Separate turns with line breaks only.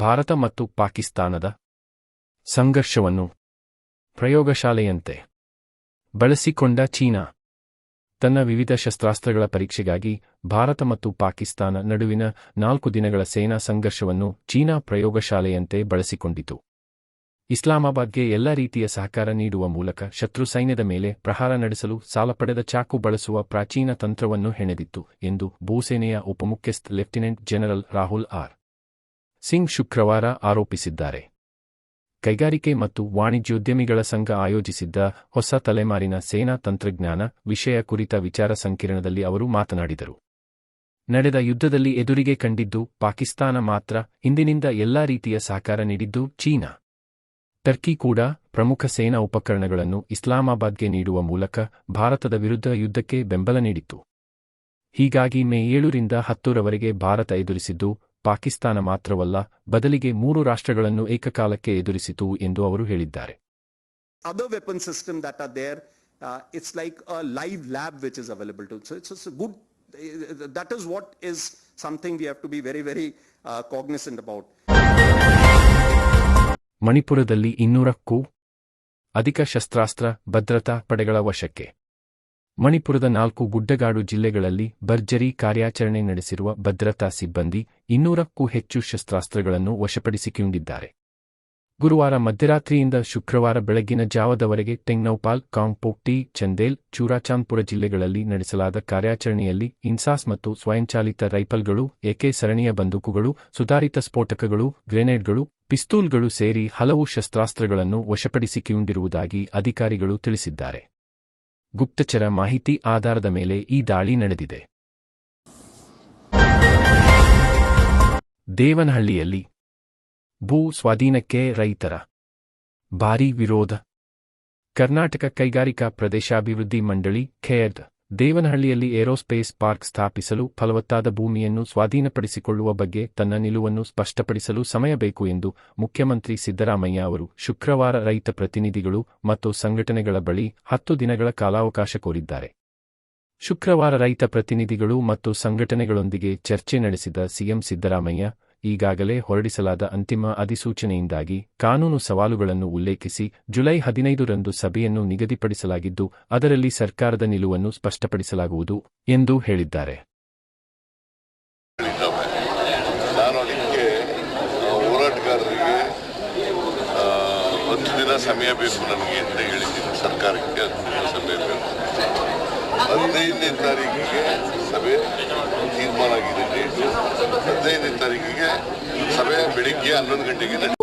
ಭಾರತ ಮತ್ತು ಪಾಕಿಸ್ತಾನದ ಸಂಘರ್ಷವನ್ನು ಪ್ರಯೋಗಶಾಲೆಯಂತೆ ಬಳಸಿಕೊಂಡ ಚೀನಾ. ತನ್ನ ವಿವಿಧ ಶಸ್ತ್ರಾಸ್ತ್ರಗಳ ಪರೀಕ್ಷೆಗಾಗಿ ಭಾರತ ಮತ್ತು ಪಾಕಿಸ್ತಾನ ನಡುವಿನ ನಾಲ್ಕು ದಿನಗಳ ಸೇನಾ ಸಂಘರ್ಷವನ್ನು ಚೀನಾ ಪ್ರಯೋಗಶಾಲೆಯಂತೆ ಬಳಸಿಕೊಂಡಿತು. ಇಸ್ಲಾಮಾಬಾದ್ಗೆ ಎಲ್ಲ ರೀತಿಯ ಸಹಕಾರ ನೀಡುವ ಮೂಲಕ ಶತ್ರು ಸೈನ್ಯದ ಮೇಲೆ ಪ್ರಹಾರ ನಡೆಸಲು ಸಾಲ ಪಡೆದ ಚಾಕು ಬಳಸುವ ಪ್ರಾಚೀನ ತಂತ್ರವನ್ನು ಹೆಣೆದಿತ್ತು ಎಂದು ಭೂಸೇನೆಯ ಉಪಮುಖ್ಯಸ್ಥ lieutenant general Rahul R. Singh ಶುಕ್ರವಾರ ಆರೋಪಿಸಿದ್ದಾರೆ. ಕೈಗಾರಿಕೆ ಮತ್ತು ವಾಣಿಜ್ಯೋದ್ಯಮಿಗಳ ಸಂಘ ಆಯೋಜಿಸಿದ್ದ ಹೊಸ ತಲೆಮಾರಿನ ಸೇನಾ ತಂತ್ರಜ್ಞಾನ ವಿಷಯ ಕುರಿತ ವಿಚಾರ ಸಂಕಿರಣದಲ್ಲಿ ಅವರು ಮಾತನಾಡಿದರು. ನಡೆದ ಯುದ್ಧದಲ್ಲಿ ಎದುರಿಗೆ ಕಂಡಿದ್ದು ಪಾಕಿಸ್ತಾನ ಮಾತ್ರ, ಹಿಂದಿನಿಂದ ಎಲ್ಲಾ ರೀತಿಯ ಸಹಕಾರ ನೀಡಿದ್ದು ಚೀನಾ. ಟರ್ಕಿ ಕೂಡ ಪ್ರಮುಖ ಸೇನಾ ಉಪಕರಣಗಳನ್ನು ಇಸ್ಲಾಮಾಬಾದ್ಗೆ ನೀಡುವ ಮೂಲಕ ಭಾರತದ ವಿರುದ್ಧ ಯುದ್ಧಕ್ಕೆ ಬೆಂಬಲ ನೀಡಿತ್ತು. ಹೀಗಾಗಿ ಮೇ ಏಳರಿಂದ ಹತ್ತರವರೆಗೆ ಭಾರತ ಎದುರಿಸಿದ್ದು ಪಾಕಿಸ್ತಾನ ಮಾತ್ರವಲ್ಲ ಬದಲಿಗೆ ಮೂರು ರಾಷ್ಟ್ರಗಳನ್ನು ಏಕಕಾಲಕ್ಕೆ ಎದುರಿಸಿತು ಎಂದು ಅವರು ಹೇಳಿದ್ದಾರೆ.
Other weapon system that are there it's like a live lab which is available to so it's good that is what is something we have to be very very cognizant about
ಮಣಿಪುರದಲ್ಲಿ ಇನ್ನೂರಕ್ಕೂ ಅಧಿಕ ಶಸ್ತ್ರಾಸ್ತ್ರ ಭದ್ರತಾ ಪಡೆಗಳ ವಶಕ್ಕೆ. ಮಣಿಪುರದ ನಾಲ್ಕು ಗುಡ್ಡಗಾಡು ಜಿಲ್ಲೆಗಳಲ್ಲಿ ಭರ್ಜರಿ ಕಾರ್ಯಾಚರಣೆ ನಡೆಸಿರುವ ಭದ್ರತಾ ಸಿಬ್ಬಂದಿ ಇನ್ನೂರಕ್ಕೂ ಹೆಚ್ಚು ಶಸ್ತ್ರಾಸ್ತ್ರಗಳನ್ನು ವಶಪಡಿಸಿಕೊಂಡಿದ್ದಾರೆ. ಗುರುವಾರ ಮಧ್ಯರಾತ್ರಿಯಿಂದ ಶುಕ್ರವಾರ ಬೆಳಗಿನ ಜಾವದವರೆಗೆ ಟೆಂಗ್ನೌಪಾಲ್ ಕಾಂಗ್ಪೋಕ್ಟಿ ಚಂದೇಲ್, ಚೂರಾಚಾಂದ್ಪುರ ಜಿಲ್ಲೆಗಳಲ್ಲಿ ನಡೆಸಲಾದ ಕಾರ್ಯಾಚರಣೆಯಲ್ಲಿ ಇನ್ಸಾಸ್ ಮತ್ತು ಸ್ವಯಂಚಾಲಿತ ರೈಫಲ್ಗಳು, ಎಕೆ ಸರಣಿಯ ಬಂದೂಕುಗಳು, ಸುಧಾರಿತ ಸ್ಫೋಟಕಗಳು, ಗ್ರೆನೇಡ್ಗಳು, ಪಿಸ್ತೂಲ್ಗಳು ಸೇರಿ ಹಲವು ಶಸ್ತ್ರಾಸ್ತ್ರಗಳನ್ನು ವಶಪಡಿಸಿಕೊಂಡಿರುವುದಾಗಿ ಅಧಿಕಾರಿಗಳು ತಿಳಿಸಿದ್ದಾರೆ. ಗುಪ್ತಚರ ಮಾಹಿತಿ ಆಧಾರದ ಮೇಲೆ ಈ ದಾಳಿ ನಡೆದಿದೆ. ದೇವನಹಳ್ಳಿಯಲ್ಲಿ ಭೂ ಸ್ವಾಧೀನಕ್ಕೆ ರೈತರ ಭಾರೀ ವಿರೋಧ. ಕರ್ನಾಟಕ ಕೈಗಾರಿಕಾ ಪ್ರದೇಶಾಭಿವೃದ್ಧಿ ಮಂಡಳಿ ಖೇಡ್ ದೇವನಹಳ್ಳಿಯಲ್ಲಿ ಏರೋಸ್ಪೇಸ್ ಪಾರ್ಕ್ ಸ್ಥಾಪಿಸಲು ಫಲವತ್ತಾದ ಭೂಮಿಯನ್ನು ಸ್ವಾಧೀನಪಡಿಸಿಕೊಳ್ಳುವ ಬಗ್ಗೆ ತನ್ನ ನಿಲುವನ್ನು ಸ್ಪಷ್ಟಪಡಿಸಲು ಸಮಯ ಬೇಕು ಎಂದು ಮುಖ್ಯಮಂತ್ರಿ ಸಿದ್ದರಾಮಯ್ಯ ಅವರು ಶುಕ್ರವಾರ ರೈತ ಪ್ರತಿನಿಧಿಗಳು ಮತ್ತು ಸಂಘಟನೆಗಳ ಬಳಿ ಹತ್ತು ದಿನಗಳ ಕಾಲಾವಕಾಶ ಕೋರಿದ್ದಾರೆ. ಶುಕ್ರವಾರ ರೈತ ಪ್ರತಿನಿಧಿಗಳು ಮತ್ತು ಸಂಘಟನೆಗಳೊಂದಿಗೆ ಚರ್ಚೆ ನಡೆಸಿದ ಸಿಎಂ ಸಿದ್ದರಾಮಯ್ಯ ಈಗಾಗಲೇ ಹೊರಡಿಸಲಾದ ಅಂತಿಮ ಅಧಿಸೂಚನೆಯಿಂದಾಗಿ ಕಾನೂನು ಸವಾಲುಗಳನ್ನು ಉಲ್ಲೇಖಿಸಿ ಜುಲೈ ಹದಿನೈದರಂದು ಸಭೆಯನ್ನು ನಿಗದಿಪಡಿಸಲಾಗಿದ್ದು, ಅದರಲ್ಲಿ ಸರ್ಕಾರದ ನಿಲುವನ್ನು ಸ್ಪಷ್ಟಪಡಿಸಲಾಗುವುದು ಎಂದು ಹೇಳಿದ್ದಾರೆ.
ಸಮಯ ಬೇಕು ನನಗೆ ಅಂತ ಹೇಳಿದ್ದೀನಿ. ಸರ್ಕಾರಕ್ಕೆ ಬೇಕು. ಹದಿನೈದನೇ ತಾರೀಕಿಗೆ ಸಭೆ ತೀರ್ಮಾನ ಆಗಿದೆ. ಡೇಟು ಹದಿನೈದನೇ ತಾರೀಕಿಗೆ ಸಭೆ ಬೆಳಿಗ್ಗೆ ಹನ್ನೊಂದು ಗಂಟೆಗೆ.